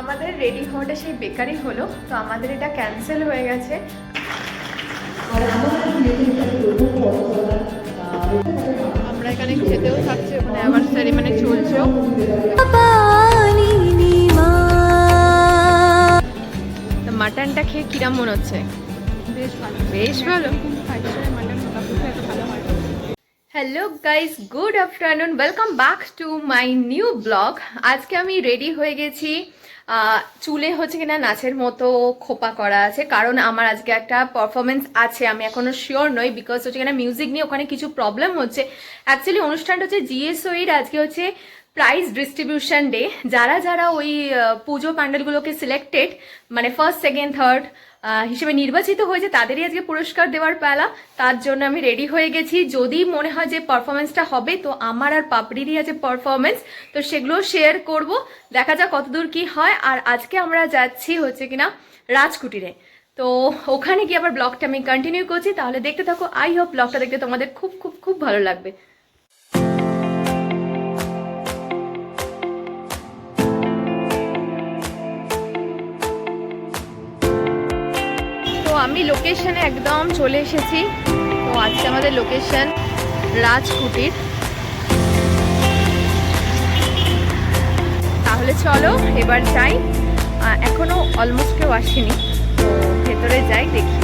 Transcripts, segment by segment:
আমাদের রেডি হওয়াটা সেই বেকারি হলো তো আমাদের এটা ক্যান্সেল হয়ে গেছে। আমরা এখানে খেতেও থাকছি ওখানে অ্যানিভার্সারি মানে চলছেও। মাটনটা খেয়ে কিরাম মনে হচ্ছে? বেশ ভালো। বেশ ভালো। Hello guys good afternoon welcome back to my new blog আজকে আমি রেডি হয়ে গেছি চুলে হচ্ছে কিনা নাচের মতো খোপা করা আছে, কারণ আমার আজকে একটা পারফরমেন্স আছে। আমি এখনও শিওর নই বিকজ হচ্ছে কিনা মিউজিক নিয়ে ওখানে কিছু প্রবলেম হচ্ছে। অ্যাকচুয়ালি অনুষ্ঠানটা হচ্ছে জিএসওইর আজকে হচ্ছে প্রাইজ ডিস্ট্রিবিউশন ডে যারা যারা ওই পুজো প্যান্ডেলগুলোকে সিলেক্টেড মানে ফার্স্ট সেকেন্ড থার্ড হিসেবে নির্বাচিত হয়েছে, তাদেরই আজকে পুরস্কার দেওয়ার পালা। তার জন্য আমি রেডি হয়ে গেছি। যদি মনে হয় যে পারফরমেন্সটা হবে, তো আমার আর পাপড়িরই আছে পারফরমেন্স তো সেগুলো শেয়ার করব। দেখা যাক কতদূর কি হয়। আর আজকে আমরা যাচ্ছি হচ্ছে কিনা রাজকুটিরে। তো ওখানে গিয়ে আবার ব্লগটা আমি কন্টিনিউ করছি। তাহলে দেখতে থাকো আই হোপ ব্লগটা দেখতে তোমাদের খুব খুব খুব ভালো লাগবে। আমি লোকেশনে একদম চলে এসেছি। তো আজকে আমাদের লোকেশন রাজকুটির। তাহলে চলো এবার যাই। আহ, এখনও অলমোস্ট কেউ আসেনি তো ভেতরে যাই দেখি।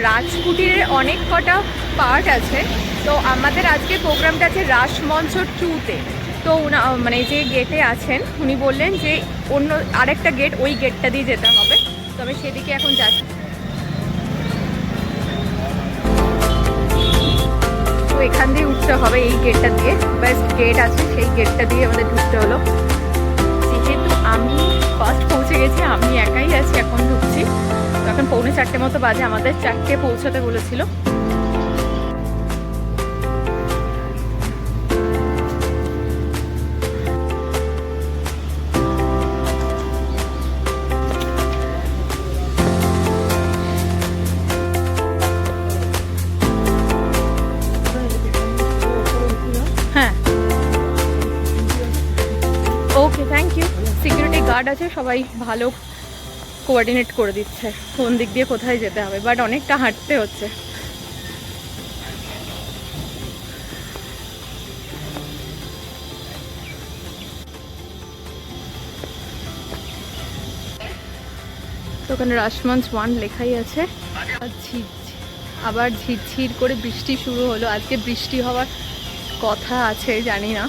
রাজকুটিরের অনেক কটা পার্ট আছে। তো আমাদের আজকে প্রোগ্রামটা আছে রাসমঞ্চ টুতে। তো উনা মানে যে গেটে আছেন, উনি বললেন যে অন্য আরেকটা গেট ওই গেটটা দিয়ে যেতে হবে। তো আমি সেদিকে এখন যাচ্ছি। তো এখান দিয়ে উঠতে হবে এই গেটটা দিয়ে। বেস্ট গেট আছে, সেই গেটটা দিয়ে আমাদের ঢুকতে হলো। যেহেতু আমি ফার্স্ট পৌঁছে গেছি, আমি একাই আছি এখন ঢুকছি। তো এখন পৌনে চারটে মতো বাজে, আমাদের চারটে পৌঁছাতে বলেছিল। গার্ড আছে, সবাই ভালো কোঅর্ডিনেট করে দিচ্ছে কোন দিক দিয়ে কোথায় যেতে হবে বাট অনেকটা হাঁটতে হচ্ছে। তো ওখানে রাসমঞ্চ ওয়ান লেখাই আছে। আর আবার ঝিরঝির করে বৃষ্টি শুরু হলো। আজকে বৃষ্টি হওয়ার কথা আছে, জানি না।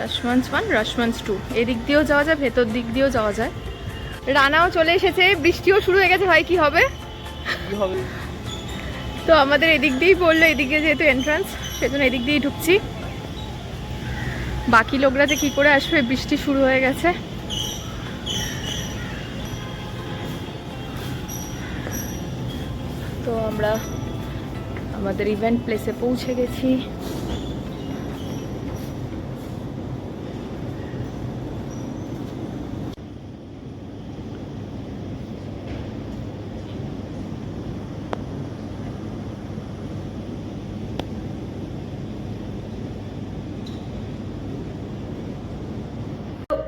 Rashmancha one Rashmancha two. এদিক দিয়েও যাওয়া যায় ভেতর দিক দিয়েও যাওয়া যায়। রানাও চলে এসেছে বৃষ্টিও শুরু হয়ে গেছে ভাই কি হবে? তো আমাদের এদিক দিয়েই পড়ল এদিকে যেহেতু এন্ট্রান্স সেজন্য এদিক দিয়েই ঢুকছি। বাকি লোকরা যে কি করে আসবে বৃষ্টি শুরু হয়ে গেছে। তো আমরা আমাদের ইভেন্ট প্লেসে পৌঁছে গেছি।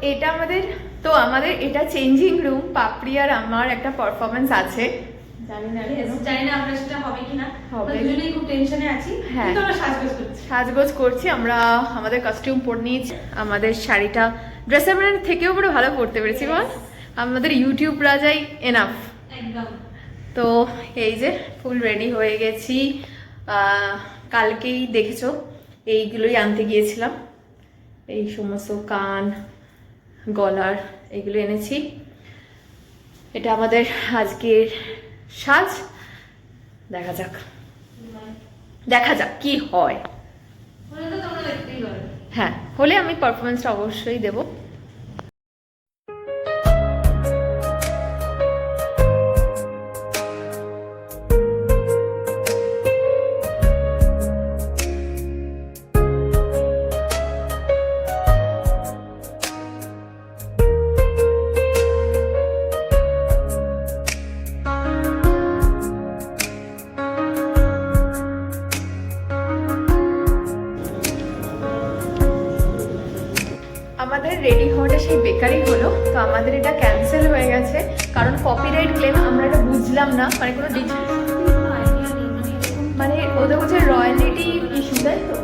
এটা আমাদের তো আমাদের এটা চেঞ্জিং রুম পাপড়ি আর আমার একটা পারফরমেন্স আছে। হ্যাঁ। সাজগোজ করছি। আমরা আমাদের কস্টিউম পরে নিয়েছি আমাদের শাড়িটা ড্রেসের থেকেও পুরো ভালো পেরেছি বল। আমাদের ইউটিউব রাজাই এনাফ তো এই যে ফুল রেডি হয়ে গেছি। আহ, কালকেই দেখেছ এইগুলোই আনতে গিয়েছিলাম। এই সমস্ত কান গলার এগুলো এনেছি। এটা আমাদের আজকের সাজ। দেখা যাক। দেখা যাক কি হয়। হ্যাঁ হলে আমি পারফরমেন্সটা অবশ্যই দেবো। বেকারই হলো, তো আমাদের এটা ক্যান্সেল হয়ে গেছে। কারণ কপিরাইট ক্লেম আমরা এটা বুঝলাম না মানে কোনো মানে ওদের হচ্ছে রয়্যালিটি ইস্যু তাই তো?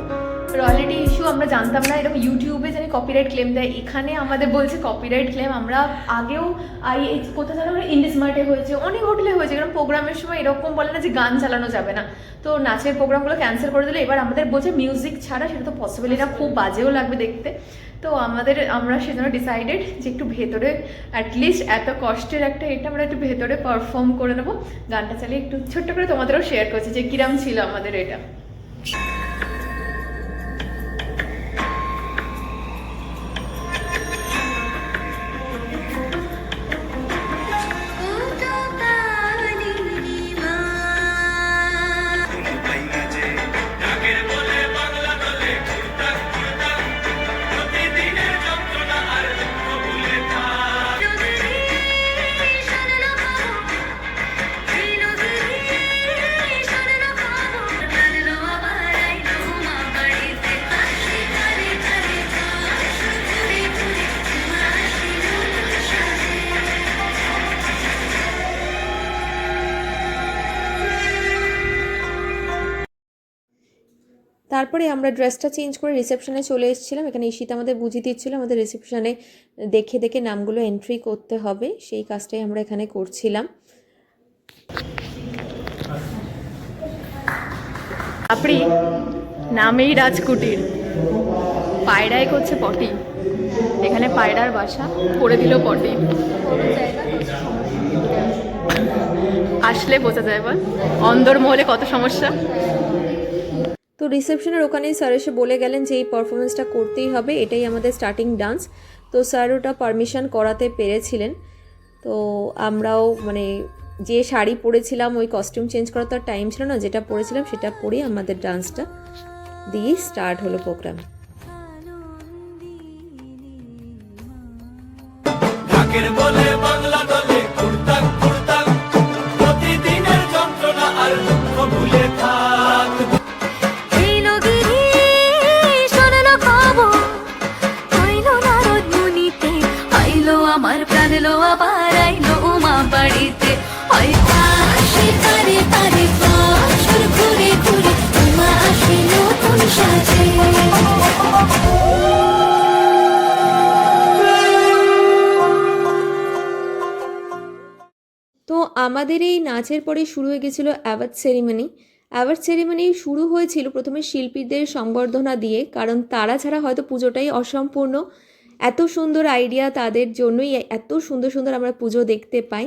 রয়্যালিটি ইস্যু আমরা জানতাম না, এরকম ইউটিউবে জানি কপিরাইট ক্লেম দেয়। এখানে আমাদের বলছে কপিরাইট ক্লেম আমরা আগেও আই কোথাও জানো ইন্ডিসমার্টে হয়েছে, অনেক হোটেলে হয়েছে। কারণ প্রোগ্রামের সময় এরকম বলে না যে গান চালানো যাবে না। তো নাচের প্রোগ্রামগুলো ক্যান্সেল করে দিলে। এবার আমাদের বলছে মিউজিক ছাড়া সেটা তো পসিবলি না, খুব বাজেও লাগবে দেখতে। তো আমাদের, আমরা সেজন্য ডিসাইডেড যে একটু ভেতরে অ্যাটলিস্ট এত কষ্টের একটা এটা আমরা একটু ভেতরে পারফর্ম করে নেব। গানটা চালিয়ে একটু ছোট্ট করে তোমাদেরও শেয়ার করছি যে কিরাম ছিল আমাদের এটা। তারপরে আমরা ড্রেসটা চেঞ্জ করে রিসেপশনে চলে এসেছিলাম। এখানে ঈশিত আমাদের বুঝিয়ে দিচ্ছিল আমাদের রিসেপশনে দেখে দেখে নামগুলো এন্ট্রি করতে হবে। সেই কাজটাই আমরা এখানে করছিলাম। আপনি নামেই রাজকুটির। পায়রায় করছে পটি। এখানে পায়রার বাসা, করে দিল পটি। আসলে বোঝা যায় বল, অন্দরমহলে কত সমস্যা? তো রিসেপশনের ওখানেই স্যার এসে বলে গেলেন যে এই পারফরমেন্সটা করতেই হবে, এটাই আমাদের স্টার্টিং ডান্স তো স্যার ওটা পারমিশন করাতে পেরেছিলেন। তো আমরাও মানে যে শাড়ি পরেছিলাম, ওই কস্টিউম চেঞ্জ করার তো টাইম ছিল না, যেটা পরেছিলাম সেটা পরেই আমাদের ডান্সটা দিয়ে স্টার্ট হলো প্রোগ্রাম প্রতিদিনের যন্ত্রণা আর দুঃখ ভুলে বাড়িতে। তো আমাদের এই নাচের পরে শুরু হয়ে গেছিল অ্যাওয়ার্ড সেরিমনি। অ্যাওয়ার্ড সেরিমনি শুরু হয়েছিল প্রথমে শিল্পীদের সংবর্ধনা দিয়ে, কারণ তারা ছাড়া হয়তো পুজোটাই অসম্পূর্ণ। এত সুন্দর আইডিয়া তাদের জন্যই, এত সুন্দর সুন্দর আমরা পুজো দেখতে পাই।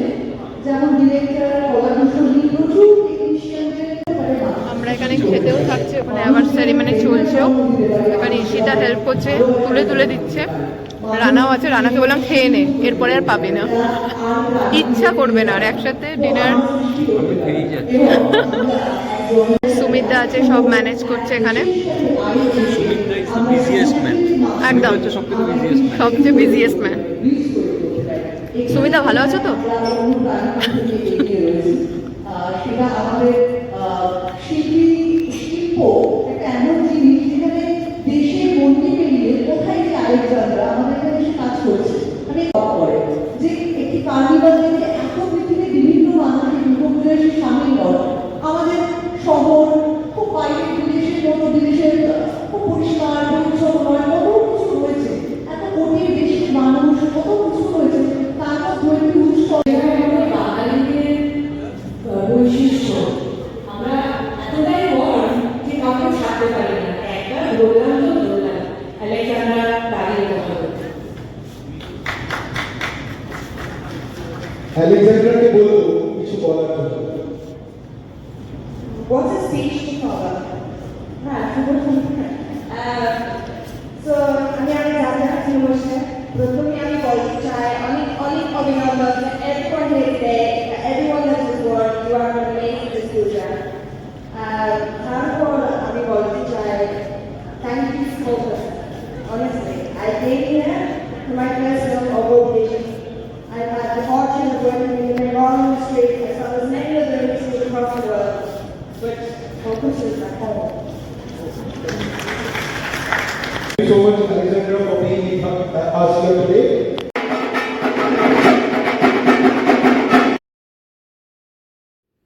এখানে হেল্প করছে, তুলে তুলে দিচ্ছে। রানাও আছে, রানাকে বললাম, খেয়ে নে, এরপরে আর পাবে না। ইচ্ছা করবে না আর একসাথে ডিনার সুমিতা আছে, সব ম্যানেজ করছে এখানে। একদম। সবচেয়ে বিজিয়েস্ট ম্যান সুমিতা ভালো আছো তো? কোথায় অ্যালেকজান্ডারকে বলব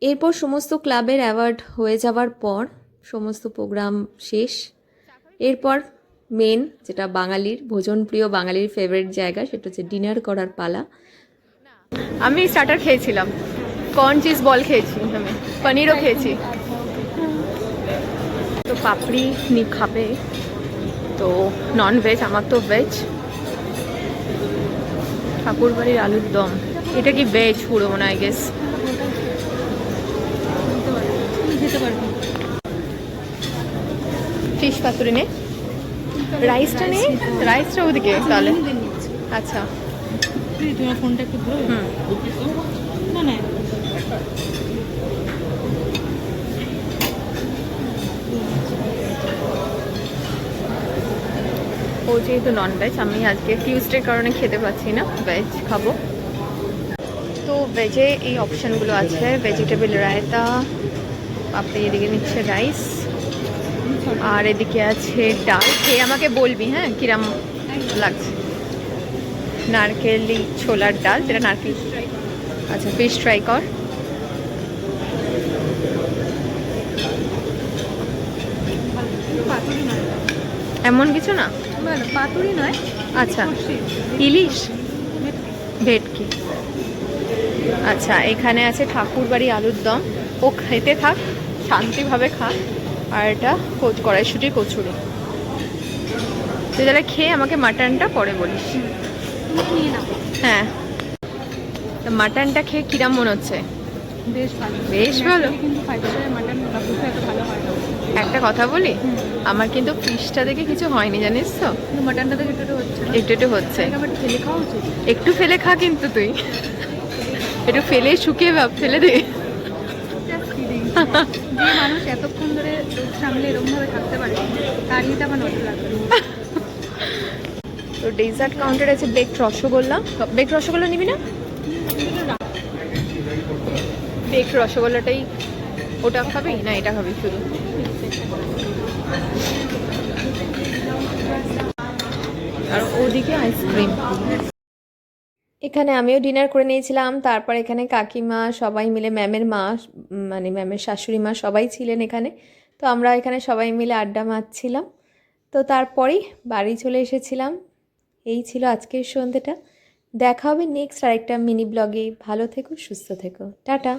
এরপর সমস্ত ক্লাবের অ্যাওয়ার্ড হয়ে যাওয়ার পর সমস্ত প্রোগ্রাম শেষ। এরপর মেন যেটা বাঙালির ভোজন প্রিয় বাঙালির ফেভারিট জায়গা সেটা হচ্ছে ডিনার করার পালা। আমি স্টার্টার খেয়েছিলাম। কর্ন চিজ বল খেয়েছি আমি পনিরও খেয়েছি। তো পাপড়ি নি খাবে। তো নন ভেজ আমার তো ভেজ ঠাকুরবাড়ির আলুর দম। এটা কি ভেজ পুরো মনে হয় গেস ফিশ পাতুরি নে। রাইসটা নে। রাইসটা ওদিকে তাহলে। আচ্ছা। তোমার ফোনটা একটু ধরো। হুম না না ও যেহেতু নন ভেজ আমি আজকে টিউসডের কারণে খেতে পাচ্ছি না। ভেজ খাব। তো ভেজে এই অপশানগুলো আছে। ভেজিটেবল রায়তা, আপনি এদিকে নিচ্ছে রাইস আর এদিকে আছে ডাল। খেয়ে আমাকে বলবি হ্যাঁ কিরাম লাগছে? নারকেলি, ছোলার ডাল, যেটা নারকেল। আচ্ছা ফিশ ট্রাই কর। এমন কিছু না? ভালো পাতুরি নয় আচ্ছা। ইলিশ? ভেটকি। আচ্ছা এখানে আছে ঠাকুরবাড়ি আলুর দম। ও খেতে থাক শান্তিভাবে খা। আর এটা কোচ কড়াইশুটির কচুরি। তুই তাহলে খেয়ে আমাকে মাটনটা পরে বলিস। হ্যাঁ। তো মাটনটা খেয়ে কিরাম মনে হচ্ছে? বেশ ভালো। বেশ ভালো। কিন্তু ফাইভ স্টারের মাটন বুফে এত ভালো হয় না। একটা কথা বলি? আমার কিন্তু ফিশটা দেখে কিছু হয়নি জানিস তো? মাটনটা থেকে একটু হচ্ছে। একটু একটু হচ্ছে। ফেলে খাওয়া উচিত। একটু ফেলে খা কিন্তু তুই। একটু ফেলে শুকিয়ে ভাব ফেলে দে। যে মানুষ এতক্ষণ ধরে রোগ সামলে এরকম ভাবে থাকতে পারে নিতে আমার নজর লাগবে তো ডেজার্ট কাউন্টার আছে বেক রসগোল্লা। বেক রসগোল্লা নিবি না? বেক রসগোল্লাটাই ওটা খাবি? না, এটা খাবি শুধু। আর ওদিকে আইসক্রিম এখানে আমিও ডিনার করে নিয়েছিলাম, তারপর এখানে কাকিমা সবাই মিলে ম্যামের মা মানে ম্যামের শাশুড়ি মা সবাই ছিলেন এখানে। তো আমরা এখানে সবাই মিলে আড্ডা মারছিলাম। তো তারপরেই বাড়ি চলে এসেছিলাম। এই ছিল আজকের সন্ধ্যেটা। দেখা হবে নেক্সট আরেকটা মিনি ব্লগে ভালো থেকো, সুস্থ থেকো। টাটা।